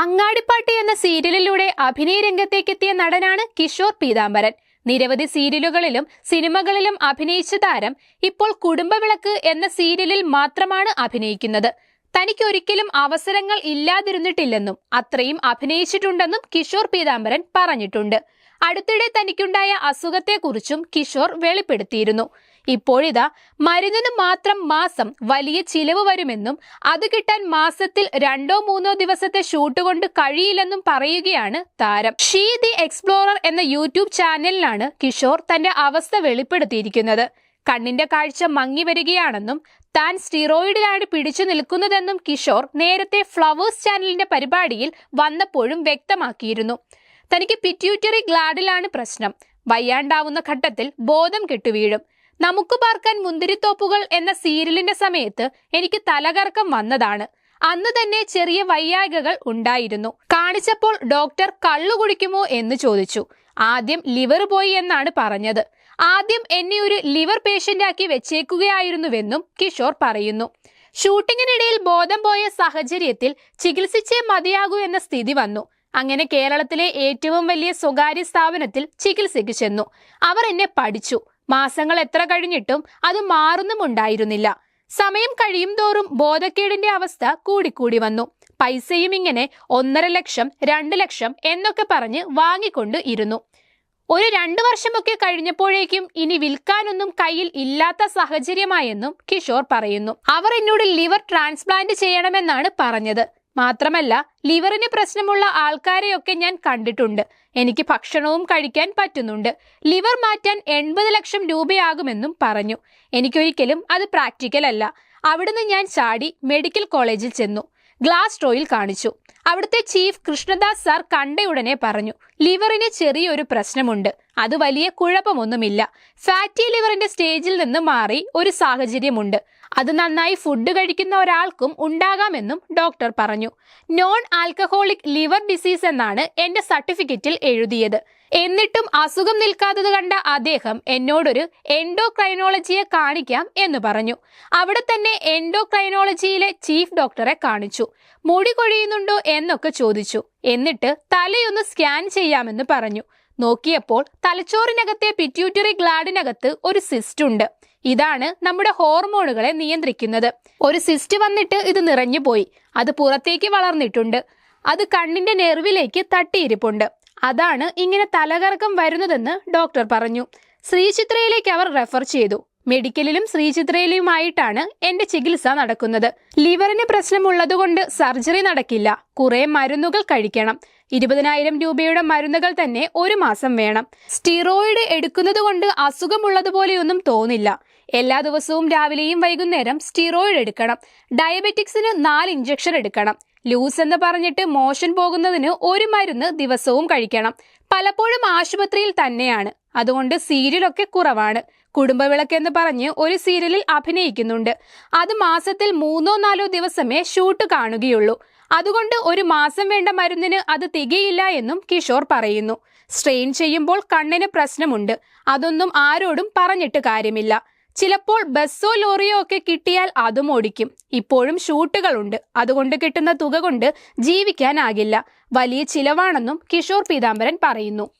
അങ്ങാടിപ്പാട്ട് എന്ന സീരിയലിലൂടെ അഭിനയ രംഗത്തേക്കെത്തിയ നടനാണ് കിഷോർ പീതാംബരൻ. നിരവധി സീരിയലുകളിലും സിനിമകളിലും അഭിനയിച്ച താരം ഇപ്പോൾ കുടുംബവിളക്ക് എന്ന സീരിയലിൽ മാത്രമാണ് അഭിനയിക്കുന്നത്. തനിക്ക് ഒരിക്കലും അവസരങ്ങൾ ഇല്ലാതിരുന്നിട്ടില്ലെന്നും അത്രയും അഭിനയിച്ചിട്ടുണ്ടെന്നും കിഷോർ പീതാംബരൻ പറഞ്ഞിട്ടുണ്ട്. അടുത്തിടെ തനിക്കുണ്ടായ അസുഖത്തെക്കുറിച്ചും കിഷോർ വെളിപ്പെടുത്തിയിരുന്നു. ഇപ്പോഴിതാ മരുന്നിന് മാത്രം മാസം വലിയ ചിലവ് വരുമെന്നും അത് കിട്ടാൻ മാസത്തിൽ രണ്ടോ മൂന്നോ ദിവസത്തെ ഷൂട്ട് കൊണ്ട് കഴിയില്ലെന്നും പറയുകയാണ് താരം. ഷീ ദി എക്സ്പ്ലോറർ എന്ന യൂട്യൂബ് ചാനലിലാണ് കിഷോർ തന്റെ അവസ്ഥ വെളിപ്പെടുത്തിയിരിക്കുന്നത്. കണ്ണിന്റെ കാഴ്ച മങ്ങി വരികയാണെന്നും താൻ സ്റ്റിറോയിഡിലാണ് പിടിച്ചു നിൽക്കുന്നതെന്നും കിഷോർ നേരത്തെ ഫ്ലവേഴ്സ് ചാനലിന്റെ പരിപാടിയിൽ വന്നപ്പോഴും വ്യക്തമാക്കിയിരുന്നു. തനിക്ക് പിറ്റ്യൂട്ടറി ഗ്ലാഡിലാണ് പ്രശ്നം. വയ്യാണ്ടാവുന്ന ഘട്ടത്തിൽ ബോധം കെട്ടുവീഴും. നമുക്ക് പാർക്കാൻ മുന്തിരിത്തോപ്പുകൾ എന്ന സീരിയലിന്റെ സമയത്ത് എനിക്ക് തലകറക്കം വന്നതാണ്. അന്ന് തന്നെ ചെറിയ വയ്യാകകൾ ഉണ്ടായിരുന്നു. കാണിച്ചപ്പോൾ ഡോക്ടർ കള്ളു കുടിക്കുമോ എന്ന് ചോദിച്ചു. ആദ്യം ലിവർ പോയി എന്നാണ് പറഞ്ഞത്. ആദ്യം എന്നെ ഒരു ലിവർ പേഷ്യന്റ് ആക്കി വെച്ചേക്കുകയായിരുന്നുവെന്നും കിഷോർ പറയുന്നു. ഷൂട്ടിങ്ങിനിടയിൽ ബോധം പോയ സാഹചര്യത്തിൽ ചികിത്സിച്ചേ മതിയാകൂ എന്ന സ്ഥിതി വന്നു. അങ്ങനെ കേരളത്തിലെ ഏറ്റവും വലിയ സ്വകാര്യ സ്ഥാപനത്തിൽ ചികിത്സയ്ക്ക് ചെന്നു. അവർ എന്നെ പഠിച്ചു. മാസങ്ങൾ എത്ര കഴിഞ്ഞിട്ടും അത് മാറുന്നുമുണ്ടായിരുന്നില്ല സമയം കഴിയും തോറും ബോധക്കേടിന്റെ അവസ്ഥ കൂടിക്കൂടി വന്നു. പൈസയും ഇങ്ങനെ ഒന്നര ലക്ഷം രണ്ട് ലക്ഷം എന്നൊക്കെ പറഞ്ഞ് വാങ്ങിക്കൊണ്ട് ഇരുന്നു. ഒരു രണ്ടു വർഷമൊക്കെ കഴിഞ്ഞപ്പോഴേക്കും ഇനി വിൽക്കാനൊന്നും കയ്യിൽ ഇല്ലാത്ത സാഹചര്യമായെന്നും കിഷോർ പറയുന്നു. അവർ എന്നോട് ലിവർ ട്രാൻസ്പ്ലാന്റ് ചെയ്യണമെന്നാണ് പറഞ്ഞത്. മാത്രമല്ല ലിവറിന് പ്രശ്നമുള്ള ആൾക്കാരെയൊക്കെ ഞാൻ കണ്ടിട്ടുണ്ട്. എനിക്ക് ഭക്ഷണവും കഴിക്കാൻ പറ്റുന്നുണ്ട്. ലിവർ മാറ്റാൻ എൺപത് ലക്ഷം രൂപയാകുമെന്നും പറഞ്ഞു. എനിക്കൊരിക്കലും അത് പ്രാക്ടിക്കൽ അല്ല. അവിടുന്ന് ഞാൻ ചാടി മെഡിക്കൽ കോളേജിൽ ചെന്നു. ഗ്ലാസ് ട്രോയിൽ കാണിച്ചു. അവിടുത്തെ ചീഫ് കൃഷ്ണദാസ് സാർ കണ്ടയുടനെ പറഞ്ഞു ലിവറിന് ചെറിയൊരു പ്രശ്നമുണ്ട്. അത് വലിയ കുഴപ്പമൊന്നുമില്ല. ഫാറ്റി ലിവറിന്റെ സ്റ്റേജിൽ നിന്ന് മാറി ഒരു സാഹചര്യമുണ്ട്. അത് നന്നായി ഫുഡ് കഴിക്കുന്ന ഒരാൾക്കും ഉണ്ടാകാമെന്നും ഡോക്ടർ പറഞ്ഞു. നോൺ ആൽക്കഹോളിക് ലിവർ ഡിസീസ് എന്നാണ് എന്റെ സർട്ടിഫിക്കറ്റിൽ എഴുതിയത്. എന്നിട്ടും അസുഖം നിൽക്കാത്തത് കണ്ട അദ്ദേഹം എന്നോടൊരു എൻഡോക്രൈനോളജിയെ കാണിക്കാം എന്ന് പറഞ്ഞു. അവിടെ തന്നെ എൻഡോക്രൈനോളജിയിലെ ചീഫ് ഡോക്ടറെ കാണിച്ചു. മുടി കൊഴിയുന്നുണ്ടോ എന്നൊക്കെ ചോദിച്ചു. എന്നിട്ട് തലയൊന്ന് സ്കാൻ ചെയ്യാമെന്ന് പറഞ്ഞു. നോക്കിയപ്പോൾ തലച്ചോറിനകത്തെ പിറ്റ്യൂട്ടറി ഗ്ലാഡിനകത്ത് ഒരു സിസ്റ്റ് ഉണ്ട്. ഇതാണ് നമ്മുടെ ഹോർമോണുകളെ നിയന്ത്രിക്കുന്നത്. ഒരു സിസ്റ്റ് വന്നിട്ട് ഇത് നിറഞ്ഞു പോയി. അത് പുറത്തേക്ക് വളർന്നിട്ടുണ്ട്. അത് കണ്ണിന്റെ നെർവിലേക്ക് തട്ടിയിരിപ്പുണ്ട്. അതാണ് ഇങ്ങനെ തലകറക്കം വരുന്നതെന്ന് ഡോക്ടർ പറഞ്ഞു. ശ്രീചിത്രയിലേക്ക് അവർ റെഫർ ചെയ്തു. മെഡിക്കലിലും ശ്രീചിത്രയിലുമായിട്ടാണ് എന്റെ ചികിത്സ നടക്കുന്നത്. ലിവറിന് പ്രശ്നമുള്ളതുകൊണ്ട് സർജറി നടക്കില്ല. കുറെ മരുന്നുകൾ കഴിക്കണം. ഇരുപതിനായിരം രൂപയുടെ മരുന്നുകൾ തന്നെ ഒരു മാസം വേണം. സ്റ്റിറോയിഡ് എടുക്കുന്നത് കൊണ്ട് അസുഖമുള്ളതുപോലെയൊന്നും തോന്നില്ല. എല്ലാ ദിവസവും രാവിലെയും വൈകുന്നേരം സ്റ്റിറോയിഡ് എടുക്കണം. ഡയബറ്റിക്സിന് നാല് ഇഞ്ചക്ഷൻ എടുക്കണം. ലൂസ് എന്ന് പറഞ്ഞിട്ട് മോഷൻ പോകുന്നതിന് ഒരു മരുന്ന് ദിവസവും കഴിക്കണം. പലപ്പോഴും ആശുപത്രിയിൽ തന്നെയാണ്. അതുകൊണ്ട് സീരിയലൊക്കെ കുറവാണ്. കുടുംബവിളക്ക് എന്ന് പറഞ്ഞ് ഒരു സീരിയലിൽ അഭിനയിക്കുന്നുണ്ട്. അത് മാസത്തിൽ മൂന്നോ നാലോ ദിവസമേ ഷൂട്ട് കാണുകയുള്ളൂ. അതുകൊണ്ട് ഒരു മാസം വേണ്ട മരുന്നിന് അത് തികയില്ല എന്നും കിഷോർ പറയുന്നു. സ്ട്രെയിൻ ചെയ്യുമ്പോൾ കണ്ണിന് പ്രശ്നമുണ്ട്. അതൊന്നും ആരോടും പറഞ്ഞിട്ട് കാര്യമില്ല. ചിലപ്പോൾ ബസ്സോ ലോറിയോ ഒക്കെ കിട്ടിയാൽ അതും ഓടിക്കും. ഇപ്പോഴും ഷൂട്ടുകളുണ്ട്. അതുകൊണ്ട് കിട്ടുന്ന തുക കൊണ്ട് ജീവിക്കാനാകില്ല. വലിയ ചിലവാണെന്നും കിഷോർ പീതാംബരൻ പറയുന്നു.